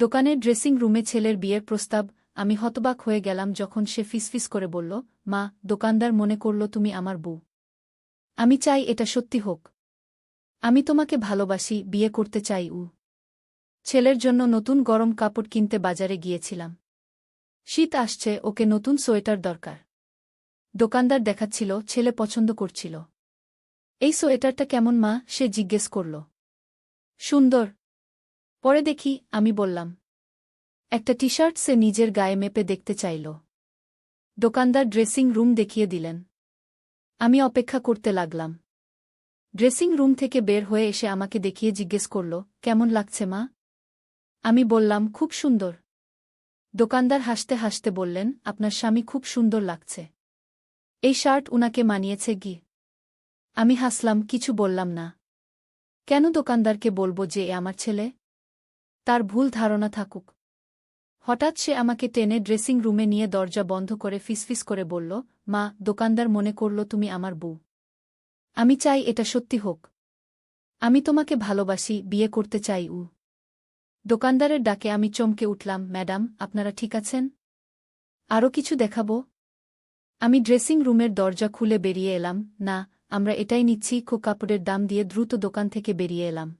দোকানের ড্রেসিং রুমে ছেলের বিয়ের প্রস্তাব, আমি হতবাক হয়ে গেলাম যখন সে ফিসফিস করে বলল, মা, দোকানদার মনে করল তুমি আমার বউ। আমি চাই এটা সত্যি হোক। আমি তোমাকে ভালোবাসি, বিয়ে করতে চাই, উ। ছেলের জন্য নতুন গরম কাপড় কিনতে বাজারে গিয়েছিলাম। শীত আসছে, ওকে নতুন সোয়েটার দরকার। দোকানদার দেখাচ্ছিল, ছেলে পছন্দ করছিল। এই সোয়েটারটা কেমন, মা? সে জিজ্ঞেস করল। সুন্দর পরে দেখি আমি বললাম, একটা টি শার্ট সে নিজের গায়ে মেপে দেখতে চাইল। দোকানদার ড্রেসিং রুম দেখিয়ে দিলেন। আমি অপেক্ষা করতে লাগলাম। ড্রেসিং রুম থেকে বের হয়ে এসে আমাকে দেখিয়ে জিজ্ঞেস করল, কেমন লাগছে মা? আমি বললাম, খুব সুন্দর। দোকানদার হাসতে হাসতে বললেন, আপনার স্বামী খুব সুন্দর লাগছে। এই শার্ট উনাকে মানিয়েছে গি আমি হাসলাম, কিছু বললাম না। কেন দোকানদারকে বলব যে এ আমার ছেলে? তার ভুল ধারণা থাকুক। হঠাৎ সে আমাকে টেনে ড্রেসিং রুমে নিয়ে দরজা বন্ধ করে ফিসফিস করে বলল, মা, দোকানদার মনে করল তুমি আমার বউ। আমি চাই এটা সত্যি হোক। আমি তোমাকে ভালোবাসি, বিয়ে করতে চাই উ দোকানদারের ডাকে আমি চমকে উঠলাম, ম্যাডাম, আপনারা ঠিক আছেন? আরও কিছু দেখাবো? আমি ড্রেসিং রুমের দরজা খুলে বেরিয়ে এলাম, না, আমরা এটাই নিচ্ছি খো কাপড়ের দাম দিয়ে দ্রুত দোকান থেকে বেরিয়ে এলাম।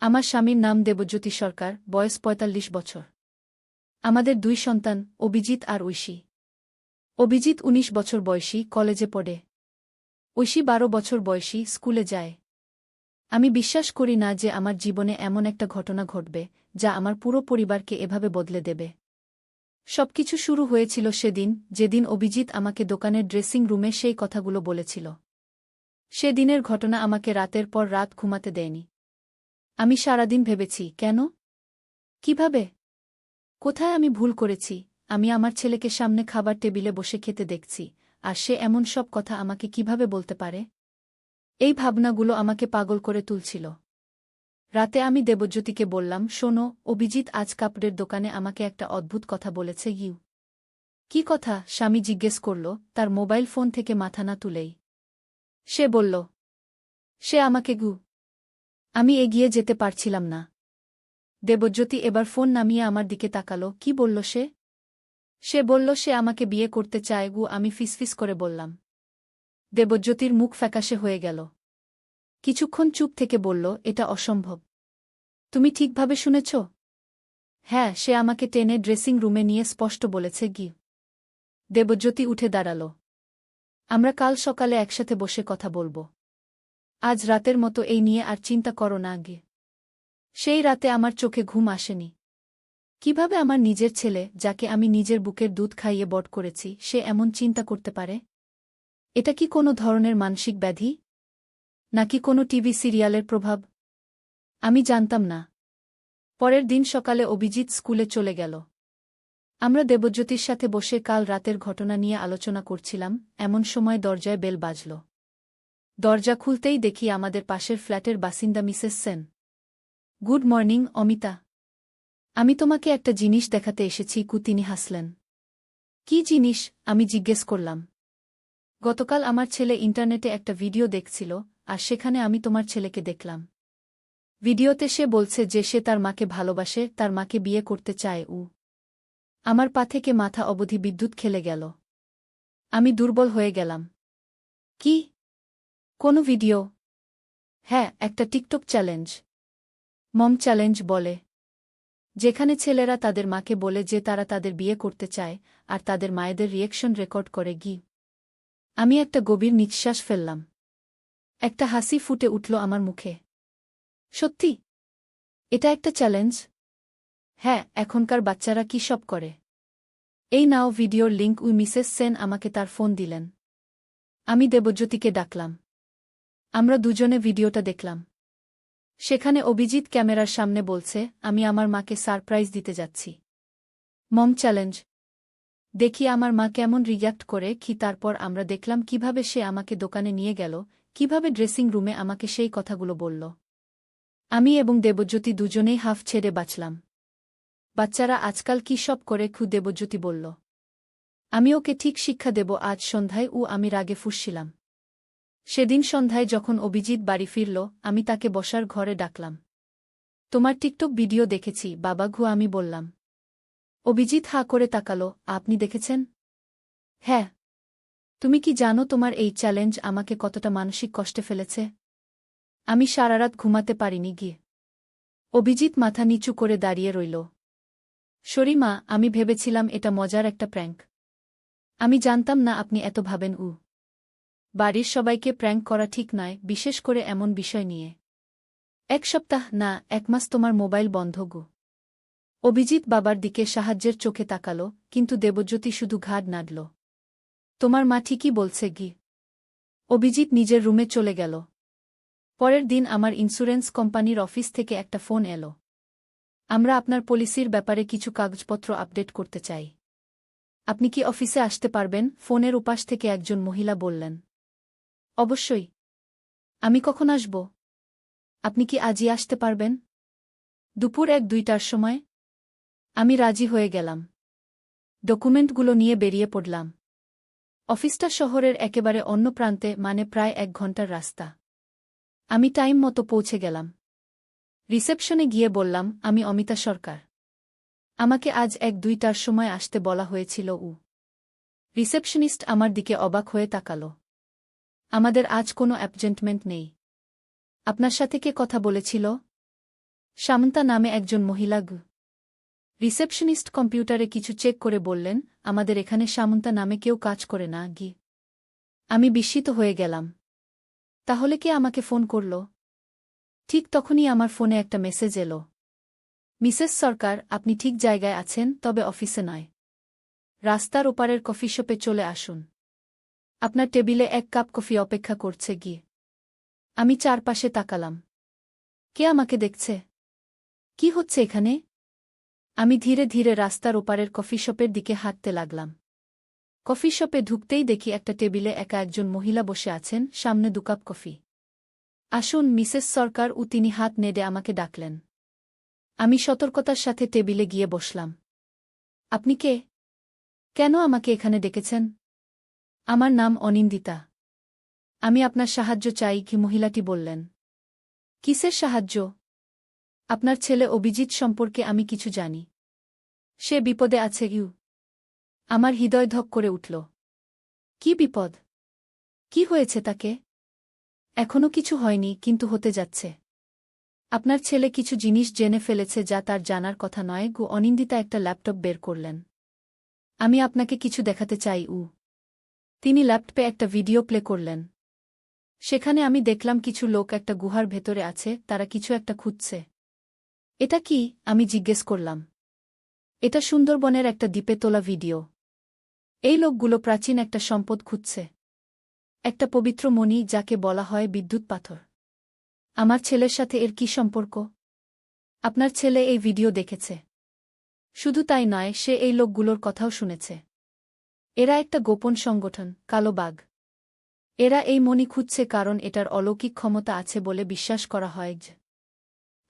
আমার স্বামীর নাম দেবজ্যোতি সরকার, বয়স পঁয়তাল্লিশ বছর। আমাদের দুই সন্তান, অভিজিৎ আর ঐশী। অভিজিৎ ১৯ বছর বয়সী, কলেজে পড়ে। ঐশী বারো বছর বয়সী, স্কুলে যায়। আমি বিশ্বাস করি না যে আমার জীবনে এমন একটা ঘটনা ঘটবে, যা আমার পুরো পরিবারকে এভাবে বদলে দেবে। সবকিছু শুরু হয়েছিল সেদিন, যেদিন অভিজিৎ আমাকে দোকানের ড্রেসিং রুমে সেই কথাগুলো বলেছিল। সেদিনের ঘটনা আমাকে রাতের পর রাত ঘুমাতে দেয়নি। আমি সারাদিন ভেবেছি, কেন? কীভাবে? কোথায় আমি ভুল করেছি? আমি আমার ছেলেকে সামনে খাবার টেবিলে বসে খেতে দেখছি, আর সে এমন সব কথা আমাকে কীভাবে বলতে পারে? এই ভাবনাগুলো আমাকে পাগল করে তুলছিল। রাতে আমি দেবজ্যোতিকে বললাম, শোনো, অভিজিৎ আজ কাপড়ের দোকানে আমাকে একটা অদ্ভুত কথা বলেছে ইউ কি কথা? স্বামী জিজ্ঞেস করল, তার মোবাইল ফোন থেকে মাথা না তুলেই। সে বলল, সে আমাকে গু আমি এগিয়ে যেতে পারছিলাম না। দেবজ্যোতি এবার ফোন নামিয়ে আমার দিকে তাকালো, কি বলল সে? সে বলল সে আমাকে বিয়ে করতে চায় গু, আমি ফিসফিস করে বললাম। দেবজ্যোতির মুখ ফ্যাকাশে হয়ে গেল। কিছুক্ষণ চুপ থেকে বলল, এটা অসম্ভব। তুমি ঠিকভাবে শুনেছ? হ্যাঁ সে আমাকে টেনে ড্রেসিং রুমে নিয়ে স্পষ্ট বলেছে গি। দেবজ্যোতি উঠে দাঁড়াল। আমরা কাল সকালে একসাথে বসে কথা বলব। আজ রাতের মতো এই নিয়ে আর চিন্তা করো না আগে। সেই রাতে আমার চোখে ঘুম আসেনি। কীভাবে আমার নিজের ছেলে, যাকে আমি নিজের বুকের দুধ খাইয়ে বট করেছি, সে এমন চিন্তা করতে পারে? এটা কি কোনো ধরনের মানসিক ব্যাধি? নাকি কোনো টিভি সিরিয়ালের প্রভাব? আমি জানতাম না। পরের দিন সকালে অভিজিৎ স্কুলে চলে গেল। আমরা দেবজ্যোতির সাথে বসে কাল রাতের ঘটনা নিয়ে আলোচনা করছিলাম, এমন সময় দরজায় বেল বাজল। দরজা খুলতেই দেখি আমাদের পাশের ফ্ল্যাটের বাসিন্দা Mrs Sen. Good morning, Amita. আমি তোমাকে একটা জিনিস দেখাতে এসেছি কু তিনি হাসলেন। কি জিনিস? আমি জিজ্ঞেস করলাম। গতকাল আমার ছেলে ইন্টারনেটে একটা ভিডিও দেখছিল, আর সেখানে আমি তোমার ছেলেকে দেখলাম। ভিডিওতে সে বলছে যে সে তার মাকে ভালোবাসে, তার মাকে বিয়ে করতে চায়, উ। আমার পা থেকে মাথা অবধি বিদ্যুৎ খেলে গেল। আমি দুর্বল হয়ে গেলাম। কি? কোনো ভিডিও। হ্যাঁ একটা টিকটক চ্যালেঞ্জ। মম চ্যালেঞ্জ বলে। যেখানে ছেলেরা তাদের মাকে বলে যে তারা তাদের বিয়ে করতে চায় আর তাদের মায়েদের রিয়েকশন রেকর্ড করে গি। আমি একটা গভীর নিঃশ্বাস ফেললাম। একটা হাসি ফুটে উঠল আমার মুখে। সত্যি? এটা একটা চ্যালেঞ্জ? হ্যাঁ এখনকার বাচ্চারা কি সব করে? এই নাও ভিডিওর লিঙ্ক উই মিসেস সেন আমাকে তার ফোন দিলেন। আমি দেবজ্যোতিকে ডাকলাম। আমরা দুজনে ভিডিওটা দেখলাম। সেখানে অভিজিৎ ক্যামেরার সামনে বলছে, আমি আমার মাকে সারপ্রাইজ দিতে যাচ্ছি। Mom challenge. দেখি আমার মা কেমন রিগ্যাক্ট করে, কি তারপর আমরা দেখলাম কীভাবে সে আমাকে দোকানে নিয়ে গেল, কীভাবে ড্রেসিং রুমে আমাকে সেই কথাগুলো বলল। আমি এবং দেবজ্যোতি দুজনেই হাফ ছেড়ে বাঁচলাম। বাচ্চারা আজকাল কি সব করে খু দেবজ্যোতি বলল। আমি ওকে ঠিক শিক্ষা দেব, আজ সন্ধ্যায় ও আমি রাগে ফুসছিলাম। সেদিন সন্ধ্যায় যখন অভিজিৎ বাড়ি ফিরল, আমি তাকে বসার ঘরে ডাকলাম। তোমার টিকটক ভিডিও দেখেছি, বাবা ঘু, আমি বললাম। অভিজিৎ হা করে তাকালো, আপনি দেখেছেন? হ্যাঁ। তুমি কি জানো তোমার এই চ্যালেঞ্জ আমাকে কতটা মানসিক কষ্টে ফেলেছে? আমি সারারাত ঘুমাতে পারিনি গিয়ে। অভিজিৎ মাথা নিচু করে দাঁড়িয়ে রইল। শরীমা আমি ভেবেছিলাম এটা মজার একটা প্র্যাঙ্ক। আমি জানতাম না আপনি এত ভাবেন, উ। বাড়ির সবাইকে প্র্যাঙ্ক করা ঠিক নয়, বিশেষ করে এমন বিষয় নিয়ে। এক সপ্তাহ, না, এক মাস তোমার মোবাইল বন্ধ গো। অভিজিৎ বাবার দিকে সাহায্যের চোখে তাকাল, কিন্তু দেবজ্যোতি শুধু ঘাড় নাড়ল। তোমার মা ঠিকই বলছে গি। অভিজিৎ নিজের রুমে চলে গেল। পরের দিন আমার ইন্স্যুরেন্স কোম্পানির অফিস থেকে একটা ফোন এল। আমরা আপনার পলিসির ব্যাপারে কিছু কাগজপত্র আপডেট করতে চাই। আপনি কি অফিসে আসতে পারবেন? ফোনের উপাস থেকে একজন মহিলা বললেন। অবশ্যই। আমি কখন আসব? আপনি কি আজই আসতে পারবেন? দুপুর এক দুইটার সময়। আমি রাজি হয়ে গেলাম। ডকুমেন্টগুলো নিয়ে বেরিয়ে পড়লাম। অফিসটা শহরের একেবারে অন্য প্রান্তে মানে প্রায় এক ঘণ্টার রাস্তা। আমি টাইম মতো পৌঁছে গেলাম। রিসেপশনে গিয়ে বললাম, আমি অমিতা সরকার। আমাকে আজ এক দুইটার সময় আসতে বলা হয়েছিল, উ। রিসেপশনিস্ট আমার দিকে অবাক হয়ে তাকাল। আমাদের আজ কোনো অ্যাপজেন্টমেন্ট নেই। আপনার সাথে কে কথা বলেছিল? সামন্তা নামে একজন মহিলা গু। রিসেপশনিস্ট কম্পিউটারে কিছু চেক করে বললেন, আমাদের এখানে সামন্তা নামে কেউ কাজ করে না, গি। আমি বিস্মিত হয়ে গেলাম। তাহলে কে আমাকে ফোন করল? ঠিক তখনই আমার ফোনে একটা মেসেজ এলো। মিসেস সরকার, আপনি ঠিক জায়গায় আছেন, তবে অফিসে নয়। রাস্তার ওপারের কফি শপে চলে আসুন। আপনার টেবিলে এক কাপ কফি অপেক্ষা করছে গিয়ে। আমি চারপাশে তাকালাম। কে আমাকে দেখছে? কি হচ্ছে এখানে? আমি ধীরে ধীরে রাস্তার ওপারের কফি শপের দিকে হাঁটতে লাগলাম। কফি শপে ঢুকতেই দেখি একটা টেবিলে একা একজন মহিলা বসে আছেন, সামনে দুকাপ কফি। আসুন, মিসেস সরকার ও তিনি হাত নেড়ে আমাকে ডাকলেন। আমি সতর্কতার সাথে টেবিলে গিয়ে বসলাম। আপনি কে? কেন আমাকে এখানে ডেকেছেন? আমার নাম অনিন্দিতা। আমি আপনার সাহায্য চাই, কি মহিলাটি বললেন। কিসের সাহায্য? আপনার ছেলে অভিজিৎ সম্পর্কে আমি কিছু জানি। সে বিপদে আছে, ইউ। আমার হৃদয় ধক করে উঠল। কি বিপদ? কি হয়েছে তাকে? এখনও কিছু হয়নি, কিন্তু হতে যাচ্ছে। আপনার ছেলে কিছু জিনিস জেনে ফেলেছে যা তার জানার কথা নয়, গু। অনিন্দিতা একটা ল্যাপটপ বের করলেন। আমি আপনাকে কিছু দেখাতে চাই, উ। তিনি ল্যাপটপে একটা ভিডিও প্লে করলেন। সেখানে আমি দেখলাম কিছু লোক একটা গুহার ভেতরে আছে, তারা কিছু একটা খুঁজছে। এটা কি? আমি জিজ্ঞেস করলাম। এটা সুন্দরবনের একটা দ্বীপে তোলা ভিডিও। এই লোকগুলো প্রাচীন একটা সম্পদ খুঁজছে। একটা পবিত্র মণি যাকে বলা হয় বিদ্যুৎ পাথর। আমার ছেলের সাথে এর কি সম্পর্ক? আপনার ছেলে এই ভিডিও দেখেছে। শুধু তাই নয়, সে এই লোকগুলোর কথাও শুনেছে। এরা একটা গোপন সংগঠন, কালো বাঘ। এরা এই মণি খুঁজছে কারণ এটার অলৌকিক ক্ষমতা আছে বলে বিশ্বাস করা হয়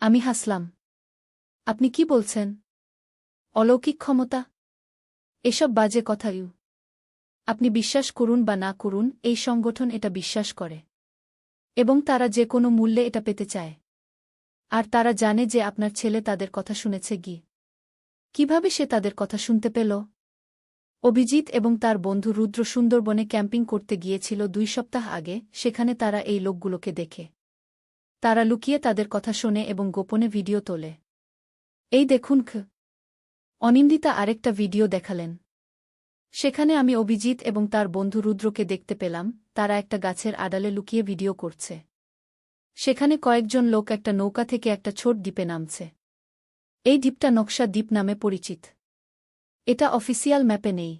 আমি হাসলাম। আপনি কি বলছেন? অলৌকিক ক্ষমতা? এসব বাজে কথা, ইউ। আপনি বিশ্বাস করুন বা না করুন, এই সংগঠন এটা বিশ্বাস করে। এবং তারা যে কোনো মূল্যে এটা পেতে চায়। আর তারা জানে যে আপনার ছেলে তাদের কথা শুনেছে গি কীভাবে সে তাদের কথা শুনতে পেল? অভিজিৎ এবং তার বন্ধু রুদ্র সুন্দরবনে ক্যাম্পিং করতে গিয়েছিল দুই সপ্তাহ আগে, সেখানে তারা এই লোকগুলোকে দেখে। তারা লুকিয়ে তাদের কথা শোনে এবং গোপনে ভিডিও তোলে। এই দেখুন খ। অনিন্দিতা আরেকটা ভিডিও দেখালেন। সেখানে আমি অভিজিৎ এবং তার বন্ধু রুদ্রকে দেখতে পেলাম, তারা একটা গাছের আড়ালে লুকিয়ে ভিডিও করছে। সেখানে কয়েকজন লোক একটা নৌকা থেকে একটা ছোট দ্বীপে নামছে। এই দ্বীপটা নকশা দ্বীপ নামে পরিচিত। এটা অফিসিয়াল ম্যাপে নেই।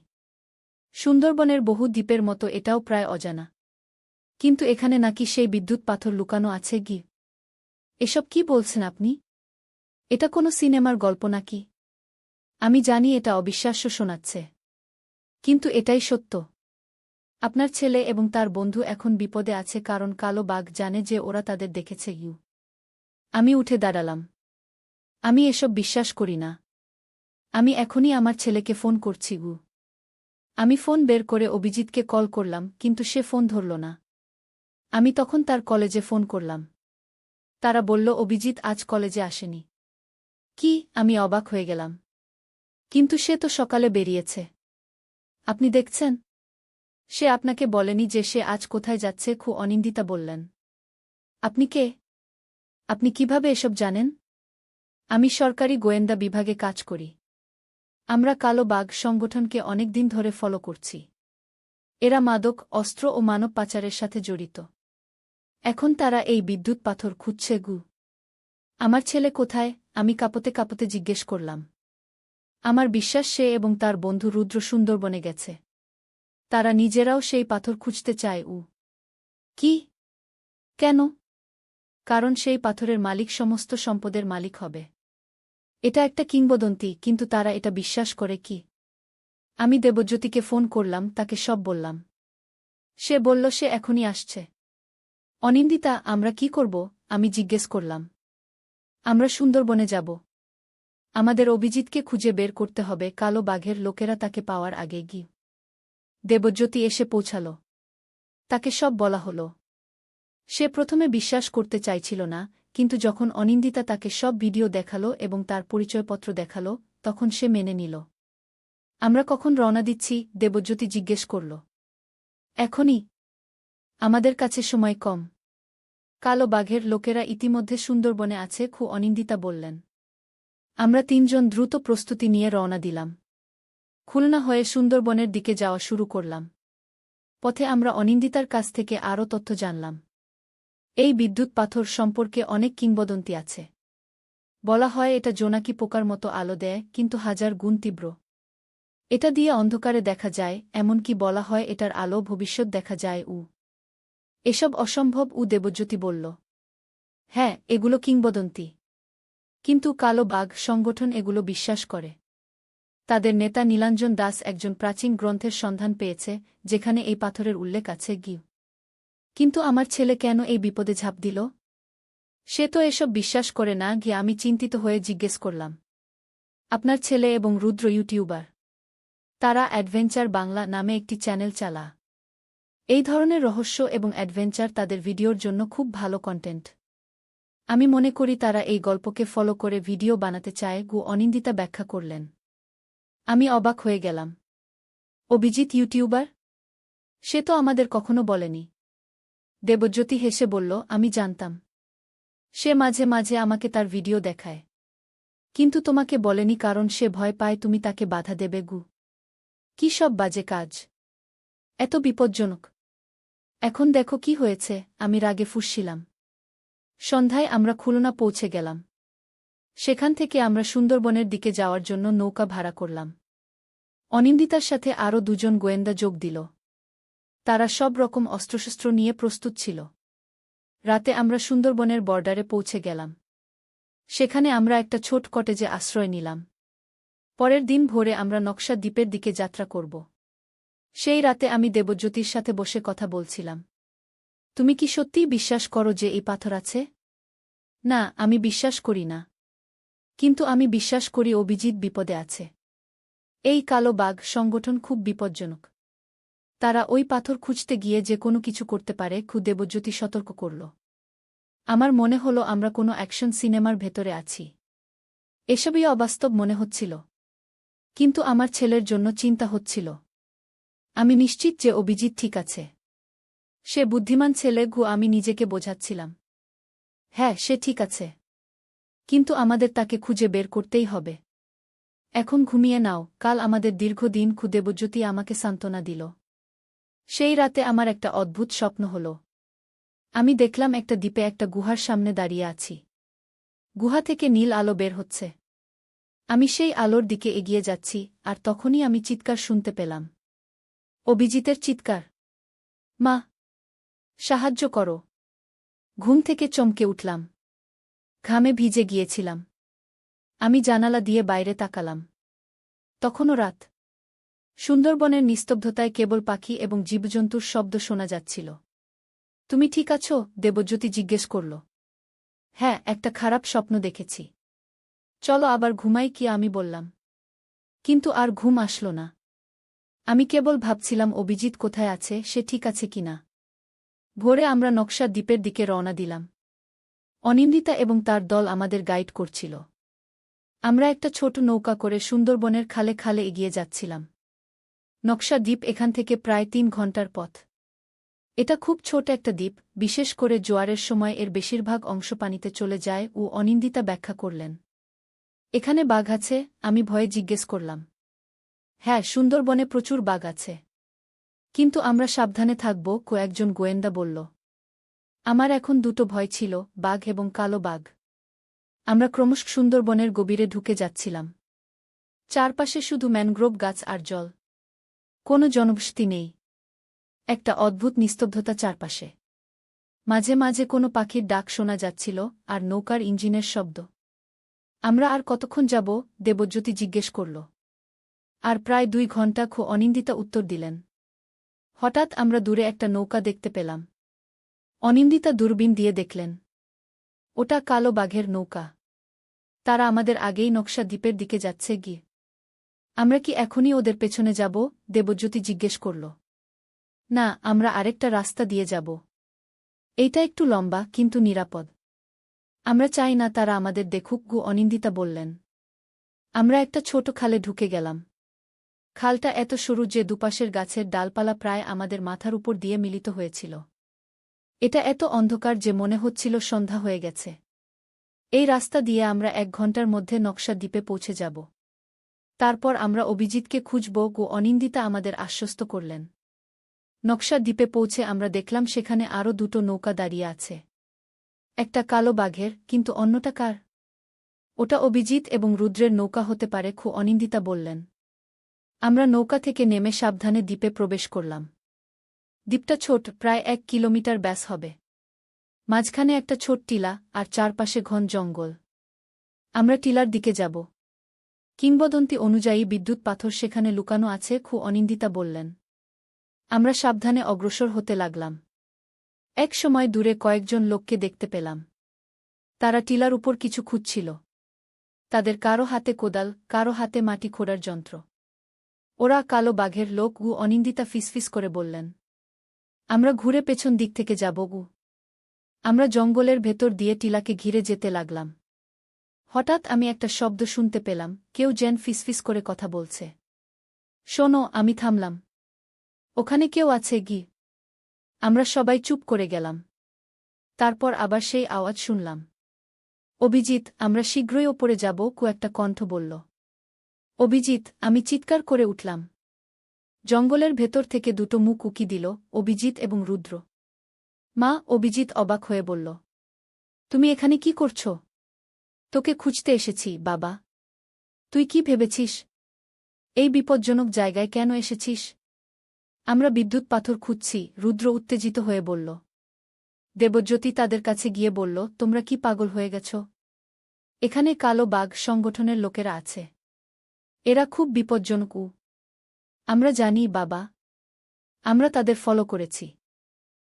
সুন্দরবনের বহু দ্বীপের মতো এটাও প্রায় অজানা। কিন্তু এখানে নাকি সেই বিদ্যুৎ পাথর লুকানো আছে গি এসব কি বলছেন আপনি? এটা কোনো সিনেমার গল্প নাকি? আমি জানি এটা অবিশ্বাস্য শোনাচ্ছে। কিন্তু এটাই সত্য। আপনার ছেলে এবং তার বন্ধু এখন বিপদে আছে কারণ কালো বাঘ জানে যে ওরা তাদের দেখেছে ইউ। আমি উঠে দাঁড়ালাম। আমি এসব বিশ্বাস করি না। আমি এখনই আমার ছেলেকে ফোন করছি, গু। আমি ফোন বের করে অভিজিৎকে কল করলাম, কিন্তু সে ফোন ধরল না। আমি তখন তার কলেজে ফোন করলাম। তারা বলল, অভিজিৎ আজ কলেজে আসেনি। কি? আমি অবাক হয়ে গেলাম। কিন্তু সে তো সকালে বেরিয়েছে। আপনি দেখছেন? সে আপনাকে বলেনি যে সে আজ কোথায় যাচ্ছে, খু অনিন্দিতা বললেন। আপনি কে? আপনি কীভাবে এসব জানেন? আমি সরকারি গোয়েন্দা বিভাগে কাজ করি। আমরা কালো বাঘ সংগঠনকে অনেক দিন ধরে ফলো করছি। এরা মাদক, অস্ত্র ও মানব পাচারের সাথে জড়িত। এখন তারা এই বিদ্যুৎ পাথর খুঁজছে গু। আমার ছেলে কোথায়? আমি কাপতে কাপতে জিজ্ঞেস করলাম। আমার বিশ্বাস সে এবং তার বন্ধু রুদ্র সুন্দরবনে গেছে। তারা নিজেরাও সেই পাথর খুঁজতে চায়, উ। কি? কেন? কারণ সেই পাথরের মালিক সমস্ত সম্পদের মালিক হবে। এটা একটা কিংবদন্তি, কিন্তু তারা এটা বিশ্বাস করে কি? আমি দেবজ্যোতিকে ফোন করলাম, তাকে সব বললাম। সে বলল, সে এখনই আসছে। অনিন্দিতা, আমরা কি করব? আমি জিজ্ঞেস করলাম। আমরা সুন্দরবনে যাব। আমাদের অভিজিৎকে খুঁজে বের করতে হবে, কালো বাঘের লোকেরা তাকে পাওয়ার আগে গি দেবজ্যোতি এসে পৌঁছাল। তাকে সব বলা হল। সে প্রথমে বিশ্বাস করতে চাইছিল না কিন্তু যখন অনিন্দিতা তাকে সব ভিডিও দেখাল এবং তার পরিচয়পত্র দেখাল, তখন সে মেনে নিল। আমরা কখন রওনা দিচ্ছি? দেবজ্যোতি জিজ্ঞেস করল। এখনই। আমাদের কাছে সময় কম। কালো বাঘের লোকেরা ইতিমধ্যে সুন্দরবনে আছে, খু অনিন্দিতা বললেন। আমরা তিনজন দ্রুত প্রস্তুতি নিয়ে রওনা দিলাম। খুলনা হয়ে সুন্দরবনের দিকে যাওয়া শুরু করলাম। পথে আমরা অনিন্দিতার কাছ থেকে আরও তথ্য জানলাম। এই বিদ্যুৎ পাথর সম্পর্কে অনেক কিংবদন্তি আছে। বলা হয় এটা জোনাকি পোকার মতো আলো দেয়, কিন্তু হাজার গুণ তীব্র। এটা দিয়ে অন্ধকারে দেখা যায়, এমনকি বলা হয় এটার আলো ভবিষ্যৎ দেখা যায়, উ। এসব অসম্ভব, উ দেবজ্যোতি বলল। হ্যাঁ এগুলো কিংবদন্তি। কিন্তু কালো বাঘ সংগঠন এগুলো বিশ্বাস করে। তাদের নেতা নীলাঞ্জন দাস একজন প্রাচীন গ্রন্থের সন্ধান পেয়েছে, যেখানে এই পাথরের উল্লেখ আছে, গিউ। কিন্তু আমার ছেলে কেন এই বিপদে ঝাঁপ দিল? সে তো এসব বিশ্বাস করে না, গিয়ে আমি চিন্তিত হয়ে জিজ্ঞেস করলাম। আপনার ছেলে এবং রুদ্র ইউটিউবার। তারা অ্যাডভেঞ্চার বাংলা নামে একটি চ্যানেল চালা। এই ধরনের রহস্য এবং অ্যাডভেঞ্চার তাদের ভিডিওর জন্য খুব ভালো কন্টেন্ট আমি মনে করি তারা এই গল্পকে ফলো করে ভিডিও বানাতে চায়, গু অনিন্দিতা ব্যাখ্যা করলেন। আমি অবাক হয়ে গেলাম। অভিজিৎ ইউটিউবার? সে তো আমাদের কখনো বলেনি। দেবজ্যোতি হেসে বলল, আমি জানতাম। সে মাঝে মাঝে আমাকে তার ভিডিও দেখায়। কিন্তু তোমাকে বলেনি কারণ সে ভয় পায় তুমি তাকে বাধা দেবে, গু। কি সব বাজে কাজ। এত বিপজ্জনক। এখন দেখো কি হয়েছে, আমি রাগে ফুসছিলাম। সন্ধ্যায় আমরা খুলনা পৌঁছে গেলাম। সেখান থেকে আমরা সুন্দরবনের দিকে যাওয়ার জন্য নৌকা ভাড়া করলাম। অনিন্দিতার সাথে আরও দুজন গোয়েন্দা যোগ দিল। তারা সব রকম অস্ত্রশস্ত্র নিয়ে প্রস্তুত ছিল। রাতে আমরা সুন্দরবনের বর্ডারে পৌঁছে গেলাম। সেখানে আমরা একটা ছোট কটেজে আশ্রয় নিলাম। পরের দিন ভোরে আমরা নকশা দ্বীপের দিকে যাত্রা করব। সেই রাতে আমি দেবজ্যোতির সাথে বসে কথা বলছিলাম। তুমি কি সত্যিই বিশ্বাস করো যে এই পাথর আছে? না, আমি বিশ্বাস করি না। কিন্তু আমি বিশ্বাস করি অভিজিৎ বিপদে আছে। এই কালো বাঘ সংগঠন খুব বিপজ্জনক। তারা ওই পাথর খুঁজতে গিয়ে যে কোনো কিছু করতে পারে খু দেবজ্যোতি সতর্ক করল। আমার মনে হলো আমরা কোনো অ্যাকশন সিনেমার ভেতরে আছি। এসবই অবাস্তব মনে হচ্ছিল। কিন্তু আমার ছেলের জন্য চিন্তা হচ্ছিল। আমি নিশ্চিত যে অভিজিৎ ঠিক আছে। সে বুদ্ধিমান ছেলে গু, আমি নিজেকে বোঝাচ্ছিলাম। হ্যাঁ সে ঠিক আছে। কিন্তু আমাদের তাকে খুঁজে বের করতেই হবে। এখন ঘুমিয়ে নাও, কাল আমাদের দীর্ঘদিন ক্ষুদেবজ্যোতি আমাকে সান্ত্বনা দিল। সেই রাতে আমার একটা অদ্ভুত স্বপ্ন হল। আমি দেখলাম একটা দ্বীপে একটা গুহার সামনে দাঁড়িয়ে আছি। গুহা থেকে নীল আলো বের হচ্ছে। আমি সেই আলোর দিকে এগিয়ে যাচ্ছি, আর তখনই আমি চিৎকার শুনতে পেলাম। অভিজিতের চিৎকার। মা! সাহায্য করো। ঘুম থেকে চমকে উঠলাম। ঘামে ভিজে গিয়েছিলাম। আমি জানালা দিয়ে বাইরে তাকালাম। তখনও রাত। সুন্দরবনের নিস্তব্ধতায় কেবল পাখি এবং জীবজন্তুর শব্দ শোনা যাচ্ছিল। তুমি ঠিক আছো? দেবজ্যোতি জিজ্ঞেস করল। হ্যাঁ একটা খারাপ স্বপ্ন দেখেছি। চলো আবার ঘুমাই কি আমি বললাম। কিন্তু আর ঘুম আসল না। আমি কেবল ভাবছিলাম অভিজিৎ কোথায় আছে, সে ঠিক আছে কিনা ভোরে আমরা নকশা দ্বীপের দিকে রওনা দিলাম। অনিন্দিতা এবং তার দল আমাদের গাইড করছিল। আমরা একটা ছোট নৌকা করে সুন্দরবনের খালে খালে এগিয়ে যাচ্ছিলাম। নকশা দ্বীপ এখান থেকে প্রায় তিন ঘণ্টার পথ। এটা খুব ছোট একটা দ্বীপ, বিশেষ করে জোয়ারের সময় এর বেশিরভাগ অংশ পানিতে চলে যায় ও অনিন্দিতা ব্যাখ্যা করলেন। এখানে বাঘ আছে, আমি ভয়ে জিজ্ঞেস করলাম। হ্যাঁ সুন্দরবনে প্রচুর বাঘ আছে। কিন্তু আমরা সাবধানে থাকব, কয়েকজন গোয়েন্দা বলল। আমার এখন দুটো ভয় ছিল, বাঘ এবং কালো বাঘ। আমরা ক্রমশ সুন্দরবনের গভীরে ঢুকে যাচ্ছিলাম। চারপাশে শুধু ম্যানগ্রোভ গাছ আর জল। কোনো জনবসতি নেই। একটা অদ্ভুত নিস্তব্ধতা চারপাশে। মাঝে মাঝে কোনো পাখির ডাক শোনা যাচ্ছিল আর নৌকার ইঞ্জিনের শব্দ। আমরা আর কতক্ষণ যাব? দেবজ্যোতি জিজ্ঞেস করল। আর প্রায় দুই ঘণ্টা খো অনিন্দিতা উত্তর দিলেন। হঠাৎ আমরা দূরে একটা নৌকা দেখতে পেলাম। অনিন্দিতা দূরবীন দিয়ে দেখলেন। ওটা কালো বাঘের নৌকা। তারা আমাদের আগেই নকশা দ্বীপের দিকে যাচ্ছে গিয়ে। আমরা কি এখনই ওদের পেছনে যাব? দেবজ্যোতি জিজ্ঞেস করল। না, আমরা আরেকটা রাস্তা দিয়ে যাব। এইটা একটু লম্বা, কিন্তু নিরাপদ। আমরা চাই না তারা আমাদের দেখুক, গু অনিন্দিতা বললেন। আমরা একটা ছোট খালে ঢুকে গেলাম। খালটা এত সরু যে দুপাশের গাছের ডালপালা প্রায় আমাদের মাথার উপর দিয়ে মিলিত হয়েছিল। এটা এত অন্ধকার যে মনে হচ্ছিল সন্ধ্যা হয়ে গেছে। এই রাস্তা দিয়ে আমরা এক ঘণ্টার মধ্যে নকশা দ্বীপে পৌঁছে যাব। তারপর আমরা অভিজিৎকে খুঁজব গো অনিন্দিতা আমাদের আশ্বস্ত করলেন। নকশা দ্বীপে পৌঁছে আমরা দেখলাম সেখানে আরও দুটো নৌকা দাঁড়িয়ে আছে। একটা কালো বাঘের, কিন্তু অন্যটা কার? ওটা অভিজিৎ এবং রুদ্রের নৌকা হতে পারে, খু অনিন্দিতা বললেন। আমরা নৌকা থেকে নেমে সাবধানে দ্বীপে প্রবেশ করলাম। দ্বীপটা ছোট, প্রায় এক কিলোমিটার ব্যাস হবে। মাঝখানে একটা ছোট টিলা আর চারপাশে ঘন জঙ্গল। আমরা টিলার দিকে যাব। কিংবদন্তি অনুযায়ী বিদ্যুৎ পাথর সেখানে লুকানো আছে খু অনিন্দিতা বললেন। আমরা সাবধানে অগ্রসর হতে লাগলাম। এক সময় দূরে কয়েকজন লোককে দেখতে পেলাম। তারা টিলার উপর কিছু খুঁজছিল। তাদের কারও হাতে কোদাল, কারও হাতে মাটি খোঁড়ার যন্ত্র। ওরা কালো বাঘের লোক গু অনিন্দিতা ফিসফিস করে বললেন, আমরা ঘুরে পেছন দিক থেকে যাব গু। আমরা জঙ্গলের ভেতর দিয়ে টিলাকে ঘিরে যেতে লাগলাম। হঠাৎ আমি একটা শব্দ শুনতে পেলাম, কেউ যেন ফিসফিস করে কথা বলছে। শোনো, আমি থামলাম। ওখানে কেউ আছে গি। আমরা সবাই চুপ করে গেলাম। তারপর আবার সেই আওয়াজ শুনলাম। অভিজিৎ, আমরা শীঘ্রই ওপরে যাব কু একটা কণ্ঠ বলল। অভিজিৎ, আমি চিৎকার করে উঠলাম। জঙ্গলের ভেতর থেকে দুটো মুখ উকি দিল, অভিজিৎ এবং রুদ্র। মা, অভিজিৎ অবাক হয়ে বলল, তুমি এখানে কি করছ? তোকে খুঁজতে এসেছি, বাবা। তুই কি ভেবেছিস? এই বিপজ্জনক জায়গায় কেন এসেছিস? আমরা বিদ্যুৎ পাথর খুঁজছি, রুদ্র উত্তেজিত হয়ে বলল। দেবজ্যোতি তাদের কাছে গিয়ে বলল, তোমরা কি পাগল হয়ে গেছ? এখানে কালো বাঘ সংগঠনের লোকেরা আছে। এরা খুব বিপজ্জনক আমরা জানি, বাবা। আমরা তাদের ফলো করেছি।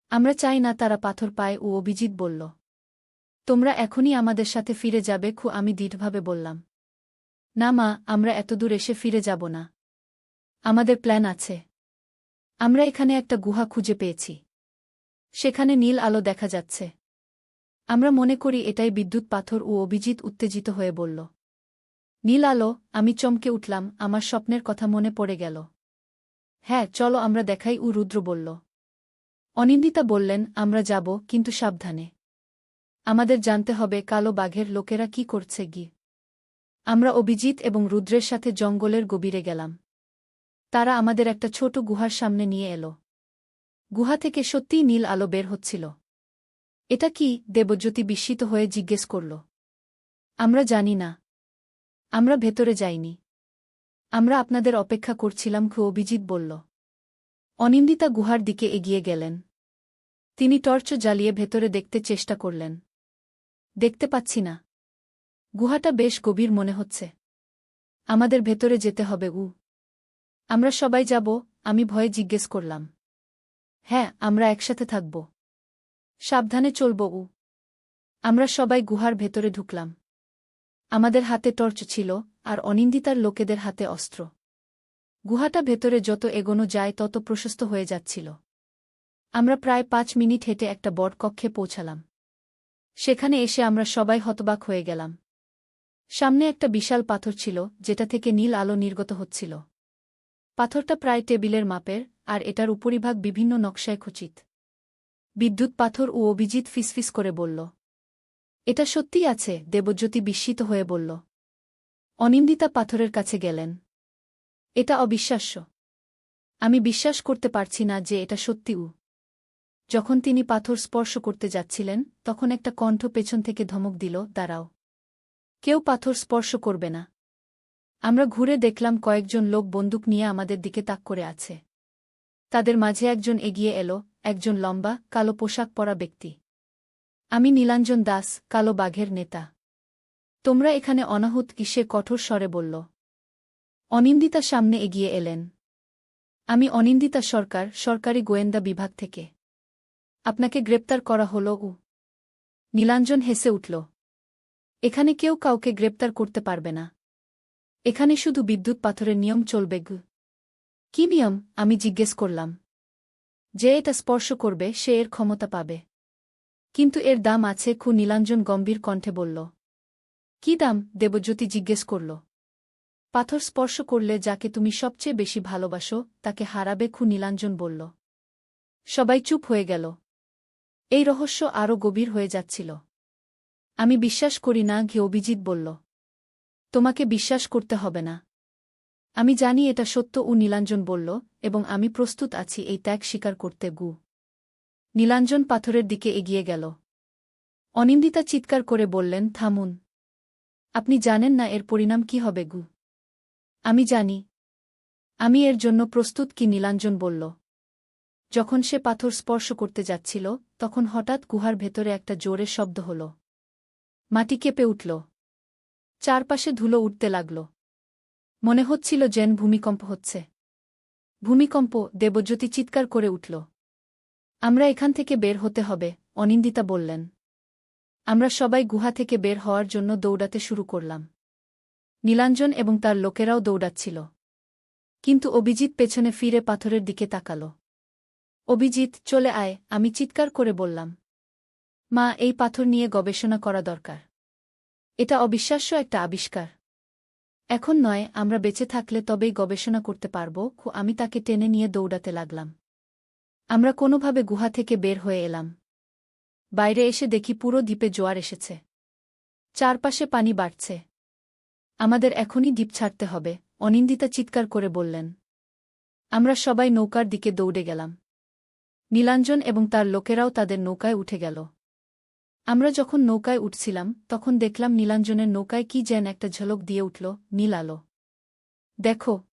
আমরা চাই না তারা পাথর পায়, ও অভিজিৎ বলল। তোমরা এখনই আমাদের সাথে ফিরে যাবে খু আমি দৃঢ়ভাবে বললাম। না মা, আমরা এতদূর এসে ফিরে যাব না। আমাদের প্ল্যান আছে। আমরা এখানে একটা গুহা খুঁজে পেয়েছি। সেখানে নীল আলো দেখা যাচ্ছে। আমরা মনে করি এটাই বিদ্যুৎ পাথর ও অভিজিৎ উত্তেজিত হয়ে বলল, নীল আলো, আমি চমকে উঠলাম, আমার স্বপ্নের কথা মনে পড়ে গেল। হ্যাঁ চলো আমরা দেখাই উ রুদ্র বলল। অনিন্দিতা বললেন, আমরা যাব, কিন্তু সাবধানে। আমাদের জানতে হবে কালো বাঘের লোকেরা কি করছে গি। আমরা অভিজিৎ এবং রুদ্রের সাথে জঙ্গলের গভীরে গেলাম। তারা আমাদের একটা ছোট গুহার সামনে নিয়ে এলো। গুহা থেকে সত্যিই নীল আলো বের হচ্ছিল। এটা কি? দেবজ্যোতি বিস্মিত হয়ে জিজ্ঞেস করল। আমরা জানি না। আমরা ভেতরে যাইনি। আমরা আপনাদের অপেক্ষা করছিলাম খু অভিজিৎ বলল। অনিন্দিতা গুহার দিকে এগিয়ে গেলেন। তিনি টর্চ জ্বালিয়ে ভেতরে দেখতে চেষ্টা করলেন। দেখতে পাচ্ছি না। গুহাটা বেশ গভীর মনে হচ্ছে। আমাদের ভেতরে যেতে হবে উ আমরা সবাই যাব, আমি ভয়ে জিজ্ঞেস করলাম। হ্যাঁ আমরা একসাথে থাকব। সাবধানে চলব উ আমরা সবাই গুহার ভেতরে ঢুকলাম। আমাদের হাতে টর্চ ছিল, আর অনিন্দিতার লোকেদের হাতে অস্ত্র। গুহাটা ভেতরে যত এগোনো যায়, তত প্রশস্ত হয়ে যাচ্ছিল। আমরা প্রায় পাঁচ মিনিট হেঁটে একটা বট কক্ষে পৌঁছালাম। সেখানে এসে আমরা সবাই হতবাক হয়ে গেলাম। সামনে একটা বিশাল পাথর ছিল, যেটা থেকে নীল আলো নির্গত হচ্ছিল। পাথরটা প্রায় টেবিলের মাপের, আর এটার উপরিভাগ বিভিন্ন নকশায় খচিত। বিদ্যুৎ পাথর ও অভিজিৎ ফিসফিস করে বলল, এটা সত্যিই আছে, দেবজ্যোতি বিস্মিত হয়ে বলল। অনিন্দিতা পাথরের কাছে গেলেন। এটা অবিশ্বাস্য। আমি বিশ্বাস করতে পারছি না যে এটা সত্যি উ। যখন তিনি পাথর স্পর্শ করতে যাচ্ছিলেন, তখন একটা কণ্ঠ পেছন থেকে ধমক দিল, দাঁড়াও। কেউ পাথর স্পর্শ করবে না। আমরা ঘুরে দেখলাম কয়েকজন লোক বন্দুক নিয়ে আমাদের দিকে তাক করে আছে। তাদের মাঝে একজন এগিয়ে এলো, একজন লম্বা, কালো পোশাক পরা ব্যক্তি। আমি নীলাঞ্জন দাস, কালো বাঘের নেতা। তোমরা এখানে অনাহুত কিসে কঠোর স্বরে বলল। অনিন্দিতা সামনে এগিয়ে এলেন। আমি অনিন্দিতা সরকার, সরকারি গোয়েন্দা বিভাগ থেকে। আপনাকে গ্রেপ্তার করা হল উ নীলাঞ্জন হেসে উঠল। এখানে কেউ কাউকে গ্রেপ্তার করতে পারবে না। এখানে শুধু বিদ্যুৎ পাথরের নিয়ম চলবে গু। কি নিয়ম? আমি জিজ্ঞেস করলাম। যে এটা স্পর্শ করবে, সে এর ক্ষমতা পাবে। কিন্তু এর দাম আছে খু নীলাঞ্জন গম্ভীর কণ্ঠে বলল। কি দাম? দেবজ্যোতি জিজ্ঞেস করল। পাথর স্পর্শ করলে যাকে তুমি সবচেয়ে বেশি ভালোবাসো, তাকে হারাবে খু নীলাঞ্জন বলল। সবাই চুপ হয়ে গেল। এই রহস্য আরও গভীর হয়ে যাচ্ছিল। আমি বিশ্বাস করি না ঘে অভিজিৎ বলল। তোমাকে বিশ্বাস করতে হবে না। আমি জানি এটা সত্য ও নীলাঞ্জন বলল, এবং আমি প্রস্তুত আছি, এই ত্যাগ স্বীকার করতে, গু। নীলাঞ্জন পাথরের দিকে এগিয়ে গেল। অনিন্দিতা চিৎকার করে বললেন, থামুন। আপনি জানেন না এর পরিণাম কি হবে, গু। আমি জানি। আমি এর জন্য প্রস্তুত, কি নীলাঞ্জন বলল। যখন সে পাথর স্পর্শ করতে যাচ্ছিল, তখন হঠাৎ গুহার ভেতরে একটা জোরে শব্দ হল। মাটি কেঁপে উঠল। চারপাশে ধুলো উঠতে লাগল। মনে হচ্ছিল যেন ভূমিকম্প হচ্ছে। ভূমিকম্প দেবজ্যোতি চিৎকার করে উঠল। আমরা এখান থেকে বের হতে হবে অনিন্দিতা বললেন। আমরা সবাই গুহা থেকে বের হওয়ার জন্য দৌড়াতে শুরু করলাম। নীলাঞ্জন এবং তার লোকেরাও দৌড়াচ্ছিল। কিন্তু অভিজিৎ পেছনে ফিরে পাথরের দিকে তাকাল। অভিজিৎ, চলে আয়, আমি চিৎকার করে বললাম। মা, এই পাথর নিয়ে গবেষণা করা দরকার। এটা অবিশ্বাস্য একটা আবিষ্কার। এখন নয়, আমরা বেঁচে থাকলে তবেই গবেষণা করতে পারব, খু, আমি তাকে টেনে নিয়ে দৌড়াতে লাগলাম। আমরা কোনোভাবে গুহা থেকে বের হয়ে এলাম। বাইরে এসে দেখি পুরো দ্বীপে জোয়ার এসেছে। চারপাশে পানি বাড়ছে। আমাদের এখনই দ্বীপ ছাড়তে হবে, অনিন্দিতা চিৎকার করে বললেন। আমরা সবাই নৌকার দিকে দৌড়ে গেলাম। নীলাঞ্জন এবং তার লোকেরাও তাদের নৌকায় উঠে গেল। আমরা যখন নৌকায় উঠছিলাম, তখন দেখলাম নীলাঞ্জনের নৌকায় কি যেন একটা ঝলক দিয়ে উঠল, নীল আলো। দেখো,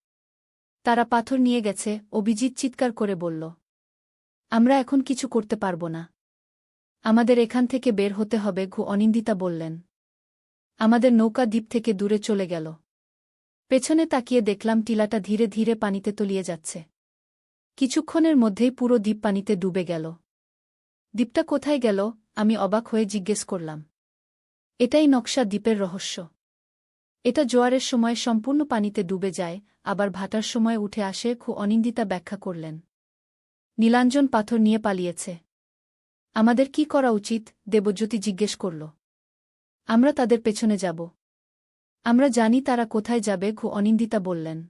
তারা পাথর নিয়ে গেছে, অভিজিৎ চিৎকার করে বলল, আমরা এখন কিছু করতে পারব না। আমাদের এখান থেকে বের হতে হবে, ঘু অনিন্দিতা বললেন। আমাদের নৌকা দ্বীপ থেকে দূরে চলে গেল। পেছনে তাকিয়ে দেখলাম টিলাটা ধীরে ধীরে পানিতে তলিয়ে যাচ্ছে। কিছুক্ষণের মধ্যেই পুরো দ্বীপ পানিতে ডুবে গেল। দ্বীপটা কোথায় গেল, আমি অবাক হয়ে জিজ্ঞেস করলাম। এটাই নকশা দ্বীপের রহস্য। এটা জোয়ারের সময় সম্পূর্ণ পানিতে ডুবে যায়, আবার ভাটার সময় উঠে আসে খু অনিন্দিতা ব্যাখ্যা করলেন। নীলাঞ্জন পাথর নিয়ে পালিয়েছে। আমাদের কি করা উচিত? দেবজ্যোতি জিজ্ঞেস করল। আমরা তাদের পেছনে যাব। আমরা জানি তারা কোথায় যাবে ঘু অনিন্দিতা বললেন।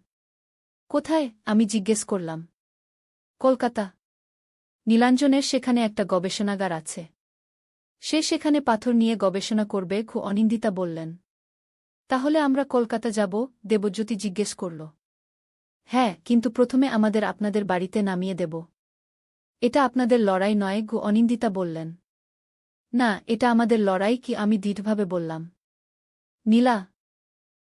কোথায়? আমি জিজ্ঞেস করলাম। কলকাতা। নীলাঞ্জনের সেখানে একটা গবেষণাগার আছে। সে সেখানে পাথর নিয়ে গবেষণা করবে, খু অনিন্দিতা বললেন। তাহলে আমরা কলকাতা যাব, দেবজ্যোতি জিজ্ঞেস করল। হ্যাঁ কিন্তু প্রথমে আমাদের আপনাদের বাড়িতে নামিয়ে দেব। এটা আপনাদের লড়াই নয় গু অনিন্দিতা বললেন। না, এটা আমাদের লড়াই কি আমি দৃঢ়ভাবে বললাম। নীলা